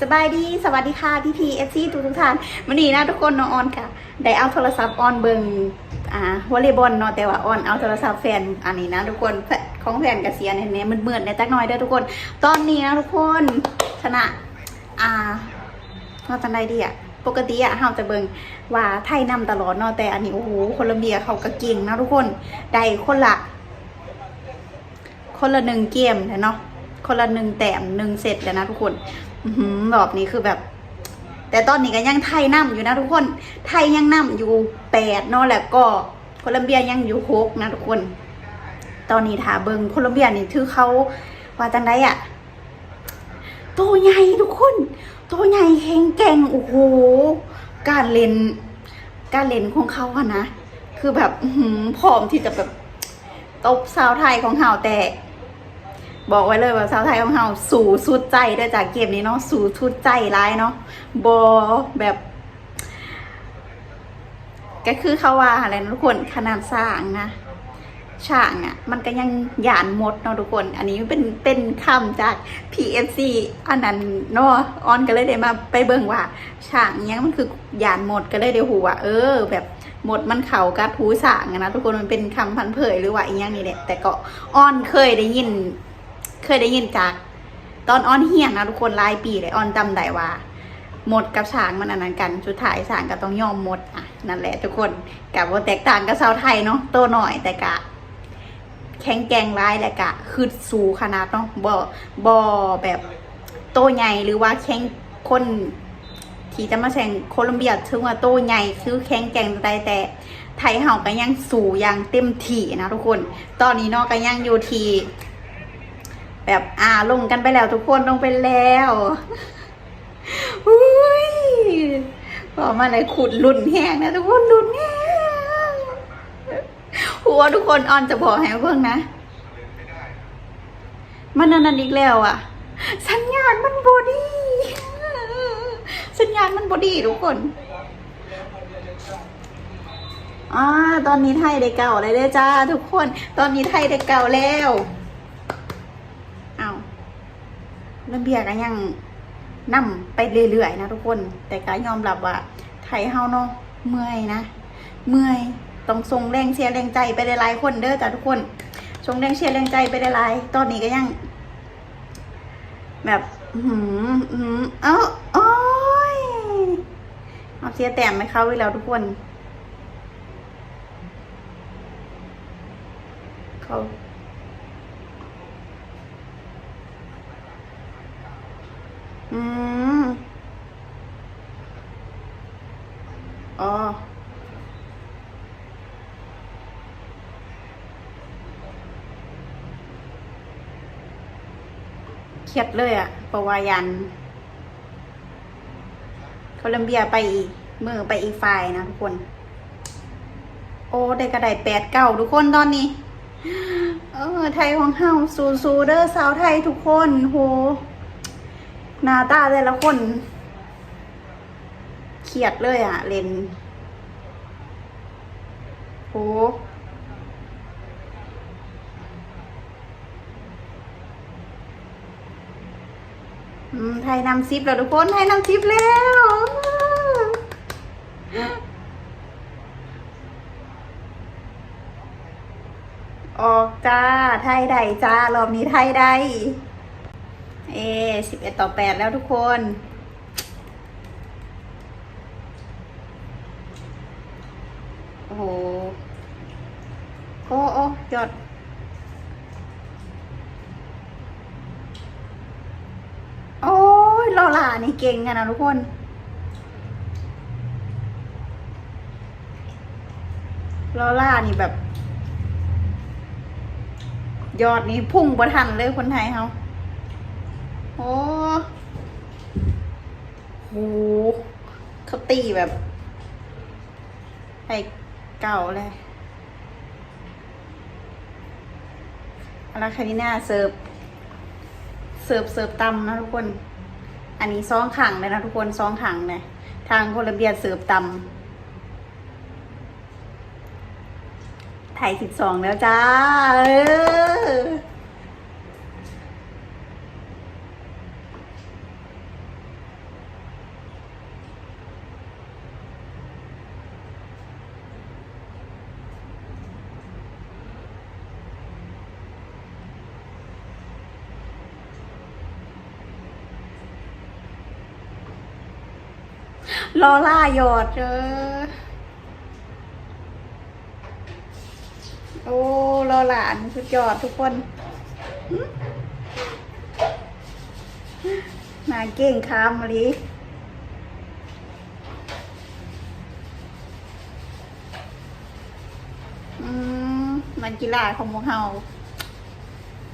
สบายดี สวัสดีค่ะพี่พีเอฟซีทุกทุกท่านวันนี้นะทุกคนน้องออนค่ะ ได้เอาโทรศัพท์ออนเบิงอ่าวอลเลย์บอลเนาะแต่ว่าออนเอาโทรศัพท์แฟนอันนี้นะทุกคนของแฟนกเสียเนี่ยเนี่ยมันเมื่อในจักหน่อยเด้อทุกคน ตอนนี้นะทุกคนชนะอ่าเราจังไดดีอะปกติอะเราจะเบิงว่าไทยนำตลอดเนาะแต่อันนี้โอ้โหโคลอมเบียเขาก็เก่งนะทุกคนได้คนละ คนละหนึ่งเกมเลยเนาะคนละหนึ่งแต้มหนึ่งเซตเลยนะทุกคน รอบนี้คือแบบ แต่ตอนนี้ก็ยังไทยนํอยู่นะทุกคน ไทยยังนํอยู่แปดเนาะแล้วก็โคลอมเบียยังอยู่หกนะทุกคน ตอนนี้ถาเบิงโคลอมเบียนี่ถือเขาว่าจังไดอะโตใหญ่ทุกคนโตใหญ่แข็งแกร่งโอ้โหการเล่นการเล่นของเขาอะนะคือแบบอือหือพร้อมที่จะแบบตบสาวไทยของเฮาแต่ บอกไว้เลยว่าสาวไทยของเฮาสู่สุดใจได้จากเกมนี้เนาะสู่สุดใจร้ายเนาะบอแบบก็คือเขาว่าอะไรนะทุกคนขนาดสร้างนะช่างอะ่ะ มันก็ยังหยานหมดเนาะทุกคน อันนี้เป็นเป็นคำจาก PFC อันนั้นเนาะออนก็เลยได้มาไปเบิ่งว่าช่างเนี้ยมันคือหยานหมดก็เลยได้หูว่าเออ แบบหมดมันเข่ากัดหูสางนะทุกคนมันเป็นคำพันเผยหรือว่าอีกอย่างนี้แหละแต่ก็ออนเคยได้ยิน เคยได้ยินจากตอนออนเฮียนนะทุกคนลายปีเลยออนจำได้ว่าหมดกับช้างมันอันนั้นกันสุดท้ายช้างก็ต้องยอมหมดอะนั่นแหละทุกคนกับว่าแตกต่างกับชาวไทยเนาะโตหน่อยแต่กะ แข็งแกร่งร้ายแหละกะคือสูขนาดเนาะบ่บ่แบบโตใหญ่หรือว่าแข็งคนที่จะมาแข่งโคลอมเบียถึงว่าโตใหญ่คือแข็งแกร่งแต่แต่ไทยเฮาก็ยังสูอย่างเต็มที่นะทุกคน ตอนนี้เนาะก็ยังอยู่ที่ แบบอ่าลงกันไปแล้วทุกคนลงไปแล้วอุ้ยพอมาเลยขุดหลุ่นแห้งนะทุกคนหลุ่นแห้งหัวทุกคนออนจะบอกให้เพิ่งนะ มันนันนันอีกแล้วอะ สัญญาณมันบอดี้สัญญาณมันบอดี้ทุกคนอ่าตอนนี้ไทยได้เก่าเลยเด้จ้า ทุกคน ตอนนี้ไทยได้เก่าแล้ว เอา ระเบียก็ยังนำไปเรื่อยๆนะทุกคน แต่ก็ยอมรับว่าไทยเฮาเนาะเมื่อยนะ เมื่อยต้องส่งแรงเชียร์แรงใจไปหลายๆคนเด้อจ้ะทุกคนส่งแรงเชียร์แรงใจไปหลายๆตอนนี้ก็ยัง แบบอือหืออือหือเอ้าโอ้ยเอาเสียแต้มไหมเขาไว้แล้วทุกคนเขา อืม อ๋อ เครียดเลยอะปะวายัน โคลัมเบียไปอีก มือไปอีกฝ่ายนะทุกคน โอ้ ได้กระไดแปดเก้าทุกคนตอนนี้ เออ ไทยของเฮาสูสูเด้อสาวไทยทุกคน โหหน้าตาแต่ละคน เครียดเลยอะเลนโหอืมไทยนำซิปแล้วทุกคน ไทยนำซิปแล้วออกจ้า ไทยใดจ้ารอบนี้ไทยใดเอสิบเอ็ดต่อแปดแล้วทุกคน โอ้โห โอ้โอ้ยอด โอ้ยลอล่านี่เก่งกันนะทุกคน ลอล่านี่แบบ ยอดนี้พุ่งประทันเลยคนไทยเขาโอ้โหเขาตีแบบไป เก่าเลยอาราคานิน่าเสิร์ฟ เสิร์ฟเสิร์ฟตำนะทุกคน อันนี้ซองขังเลยนะทุกคนซองขังเลยทางโคลัมเบียเสิร์ฟตำไทยสิบสองแล้วจ้า เออ รอล่าหยอดเออโอ้รอหลานสุดยอดทุกคนหึมาเก่งคามลิอืมมันกีฬาของพวกเฮา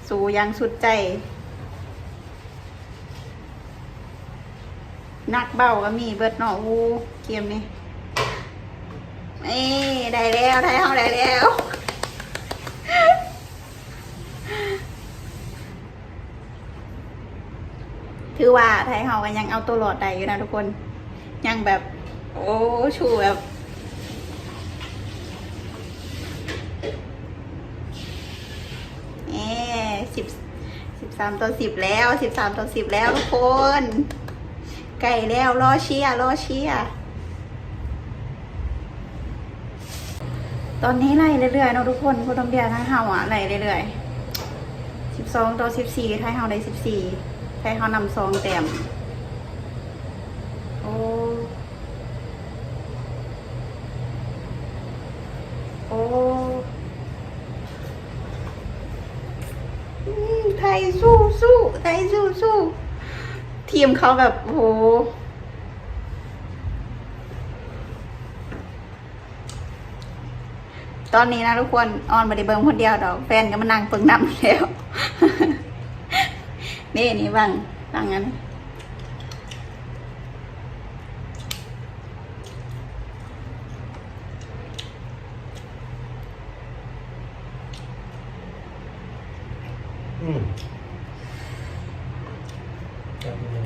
สู่ยังสุดใจ นักเบาก็มีเบิดเนาะอูเกมนี้เอ้ได้แล้วได้เฮาได้แล้วถือว่าไทยเฮาก็ยังเอาตัวรอดได้อยู่นะทุกคน ยังแบบ โอ้ชูแบบเอ๊สิบสิบสามต่อสิบแล้วสิบสามต่อสิบแล้วทุกคน ไก่แล้วรอเชียรอเชียตอนนี้ไล่เรื่อยๆเนาะทุกคนโคลอมเบียทั้งเฮาอะไล่เรื่อยๆสิบสองต่อสิบสี่ไทยเฮาได้สิบสี่ไทยเฮานำสองแต้มโอ้โอ้อืมไทยสู้สู้ไทยสู้สู้ ทีมเขาแบบโหตอนนี้นะทุกคนออนมาได้เบิ่งคนเดียวดอกแฟนก็มานั่งเปิงนำแล้ว นี่นี่บังบังงั้น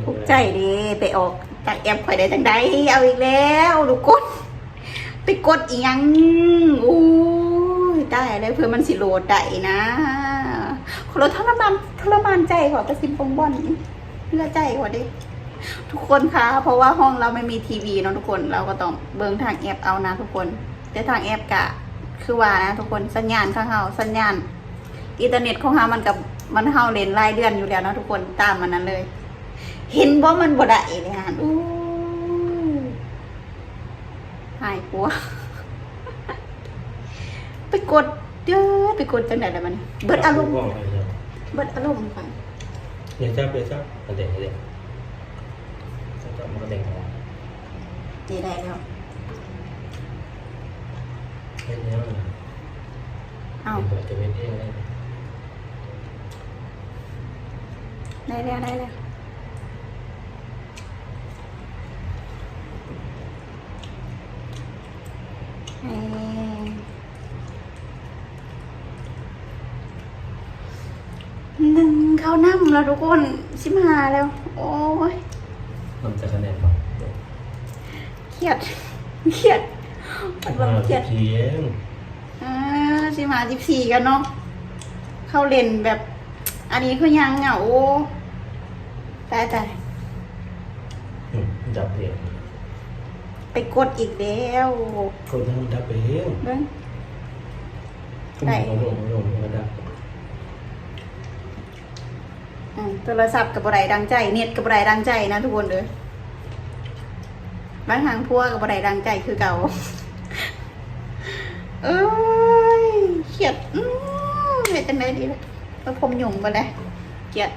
ภูมิใจดีไปออกจากแอปข่อยได้จังไดเอาอีกแล้วลูกกด ไปกดอีกยังอู้ยได้เลยเพื่อมันสิโหลดได้นะคนเราทรมานทรมานใจกว่าไปซิมปองบอนเลือใจกว่าดิทุกคนคะเพราะว่าห้องเราไม่มีทีวีเนาะทุกคนเราก็ต้องเบิ่งทางแอปเอานะทุกคน แต่ทางแอปกะ คือว่านะทุกคนสัญญาณข้างเฮาสัญญาณอินเทอร์เน็ตของเฮามันกับมันเฮาเลนรายเดือนอยู่แล้วเนาะทุกคนตามมันนั้นเลย เห็นว่ามันบ่ได้เลยฮะอู้หายกลัว ไปกดเด้อไปกดจังได๋ล่ะมัน เบิดอารมณ์ เบิดอารมณ์ไปเดี๋ยวจับเดี๋ยวจับกระเด็นกระเด็นจับมันกระเด็นออกดีได้แล้วแค่นี้มันเอ้าเปิดจะเป็นเองเลยได้แล้วได้แล้วเอ่อห นึ่งเข้านั่งแล้วทุกคนสิบห้าแล้ว โอ้ยมันจะคะแนนป่ะเครียดเครียดมันแบบเครียดเทียงอ่าสิมาสิบสี่กันเนาะเข้าเล่นแบบ อันนี้คือยังอะโอ้ตายตายจับเองไปกดอีกแล้วคนทั้งดับเองเบิ้งได้ลงลงลงมาดับ อืม โทรศัพท์กับบไรดังใจ เน็ตกับบไรดังใจนะทุกคนเด้อบ้านทางพวกกับบไรดังใจคือเก่า เอ้ยเขียดอืมเป็นจังไดดีล่ะแล้วผมหยุ่งไปเลยเกียด